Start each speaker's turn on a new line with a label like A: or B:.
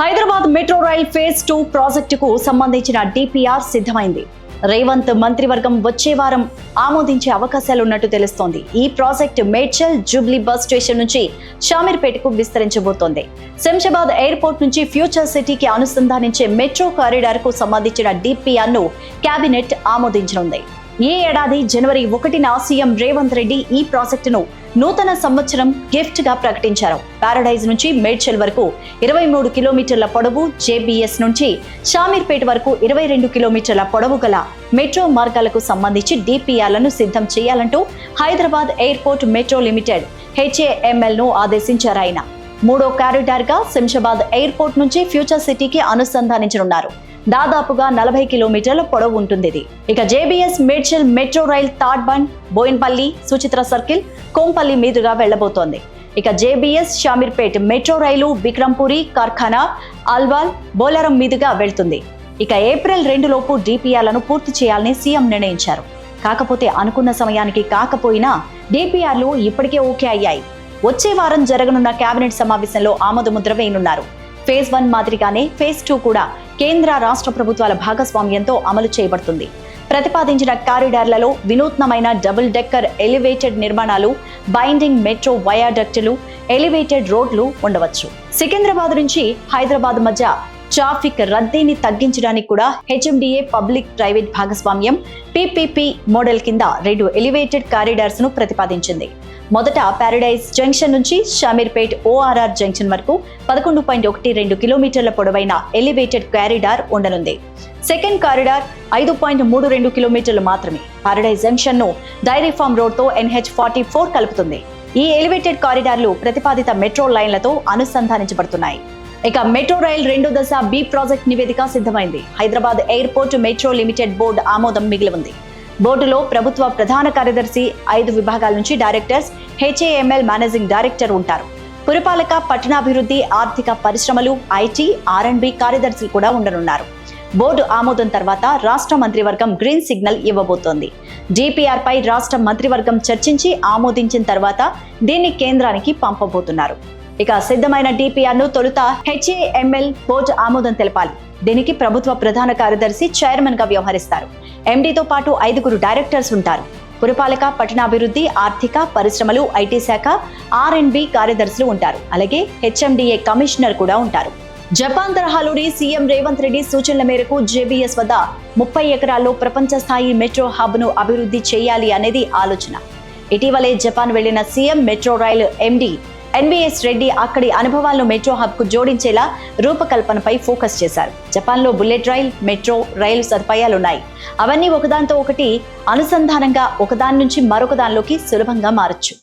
A: Hyderabad metro rail phase two ప్రాజెక్టుకు సంబంధించిన DPR సిద్ధమైంది. రేవంత్ మంత్రివర్గం వచ్చే వారం ఆమోదించే అవకాశాలు ఉన్నట్టు తెలుస్తోంది. ఈ project Medchal Jubilee bus station నుంచి షామీర్పేటకు విస్తరించబోతోంది. శంషాబాద్ ఎయిర్పోర్ట్ నుంచి ఫ్యూచర్ సిటీకి అనుసంధానించే మెట్రో కారిడార్కు సంబంధించిన డిపిఆర్ను కేబినెట్ ఆమోదించనుంది. ఈ ఏడాది జనవరి ఒకటిన సీఎం రేవంత్ రెడ్డి ఈ ప్రాజెక్టును నూతన సంవత్సరం గిఫ్ట్గా ప్రకటించారు. పారడైజ్ నుంచి మేడ్చల్ వరకు ఇరవై మూడు కిలోమీటర్ల పొడవు జేబీఎస్ నుంచి షామీర్పేట వరకు ఇరవై రెండు కిలోమీటర్ల పొడవు గల మెట్రో మార్గాలకు సంబంధించి డిపిఆర్లను సిద్ధం చేయాలంటూ హైదరాబాద్ ఎయిర్పోర్ట్ మెట్రో లిమిటెడ్ హెచ్ఏఎంఎల్ను ఆదేశించారు ఆయన. మూడో కారిడార్గా శంషాబాద్ ఎయిర్పోర్ట్ నుంచి ఫ్యూచర్ సిటీకి అనుసంధానించనున్నారు. దాదాపుగా నలభై కిలోమీటర్ల పొడవు ఉంటుంది ఇది ఇక J B S Medchal metro rail Tadbund Boinpally Suchitra circle Kompally మీదుగా వెళ్ళబోతోంది ఇక J B S Shamirpet metro rail Vikrampuri Karkhana Alwal Bolarum మీదుగా వెళ్తుంది. ఇక ఏప్రిల్ రెండు లోపు డిపిఆర్లను పూర్తి చేయాలని సీఎం నిర్ణయించారు. కాకపోతే అనుకున్న సమయానికి కాకపోయినా డిపిఆర్లు ఇప్పటికే ఓకే అయ్యాయి. వచ్చే వారం జరగనున్న కేబినెట్ సమావేశంలో ఆమోదముద్ర వేయనున్నారు. ఫేజ్ వన్ మాదిరిగానే ఫేజ్ టూ కూడా కేంద్ర రాష్ట్ర ప్రభుత్వాల భాగస్వామ్యంతో అమలు చేయబడుతుంది. ప్రతిపాదించిన కారిడార్లలో వినూత్నమైన డబుల్ డెక్కర్ ఎలివేటెడ్ నిర్మాణాలు బైండింగ్ మెట్రో వయాడక్టులు ఎలివేటెడ్ రోడ్లు ఉండవచ్చు. సికింద్రాబాద్ నుంచి హైదరాబాద్ మధ్య ట్రాఫిక్ రద్దీని తగ్గించడానికి కూడా హెచ్ఎండిఏ పబ్లిక్ ప్రైవేట్ భాగస్వామ్యం పిపిపి మోడల్ కింద రెండు ఎలివేటెడ్ కారిడార్స్ను ప్రతిపాదించింది. మొదట పారడైజ్ జంక్షన్ నుంచి షామీర్పేట్ ఓఆర్ఆర్ జంక్షన్ వరకు పదకొండు పాయింట్ ఒకటి రెండు కిలోమీటర్ల పొడవైన ఎలివేటెడ్ కారిడార్ ఉండనుంది. సెకండ్ కారిడార్ ఐదు పాయింట్ మూడు రెండు కిలోమీటర్లు మాత్రమే. పారడైజ్ జంక్షన్ను డైరీ ఫార్మ్ రోడ్తో ఎన్హెచ్ ఫార్టీ ఫోర్ కలుపుతుంది. ఈ ఎలివేటెడ్ కారిడార్లు ప్రతిపాదిత మెట్రో లైన్లతో అనుసంధానించబడుతున్నాయి. ఇక మెట్రో రైల్ రెండు దశ బి ప్రాజెక్ట్ నివేదిక సిద్ధమైంది. Hyderabad airport metro limited board ఆమోదం మిగిలి ఉంది. బోర్డులో ప్రభుత్వ ప్రధాన కార్యదర్శి ఐదు విభాగాల నుంచి డైరెక్టర్స్ హెచ్ఏఎంఎల్ మేనేజింగ్ డైరెక్టర్ ఉంటారు. పురపాలక పట్టణాభివృద్ధి ఆర్థిక పరిశ్రమలు ఐటీ ఆర్ఎండ్బి కార్యదర్శులు కూడా ఉండనున్నారు. బోర్డు ఆమోదం తర్వాత రాష్ట్ర మంత్రివర్గం గ్రీన్ సిగ్నల్ ఇవ్వబోతోంది. డిపిఆర్ పై రాష్ట్ర మంత్రివర్గం చర్చించి ఆమోదించిన తర్వాత దీన్ని కేంద్రానికి పంపబోతున్నారు. ఇక సిద్ధమైన డిపిఆర్ను తొలుత హెచ్ఏఎంఎల్ బోర్డు ఆమోదం తెలపాలి. దీనికి ప్రభుత్వ ప్రధాన కార్యదర్శి చైర్మన్గా వ్యవహరిస్తారు. ఎండీతో పాటు ఐదుగురు డైరెక్టర్స్ ఉంటారు. పురపాలక పట్టణాభివృద్ధి ఆర్థిక పరిశ్రమలు ఐటీ శాఖ ఆర్ అండ్ బి కార్యదర్శులు ఉంటారు. అలాగే హెచ్ఎండిఏ కమిషనర్ కూడా ఉంటారు. జపాన్ తరహాలోని సీఎం రేవంత్ రెడ్డి సూచనల మేరకు జేబీఎస్ వద్ద ముప్పై ఎకరాల్లో ప్రపంచ స్థాయి మెట్రో హబ్ను అభివృద్ధి చేయాలి అనేది ఆలోచన. ఇటీవలే జపాన్ వెళ్ళిన CM metro rail MD NBS Reddy అక్కడి అనుభవాలను మెట్రో హబ్కు జోడించేలా రూపకల్పనపై ఫోకస్ చేశారు. జపాన్లో బుల్లెట్ రైల్ మెట్రో రైలు సదుపాయాలున్నాయి. అవన్నీ ఒకదాంతో ఒకటి అనుసంధానంగా ఒకదాని నుంచి మరొక దానిలోకి సులభంగా మారచ్చు.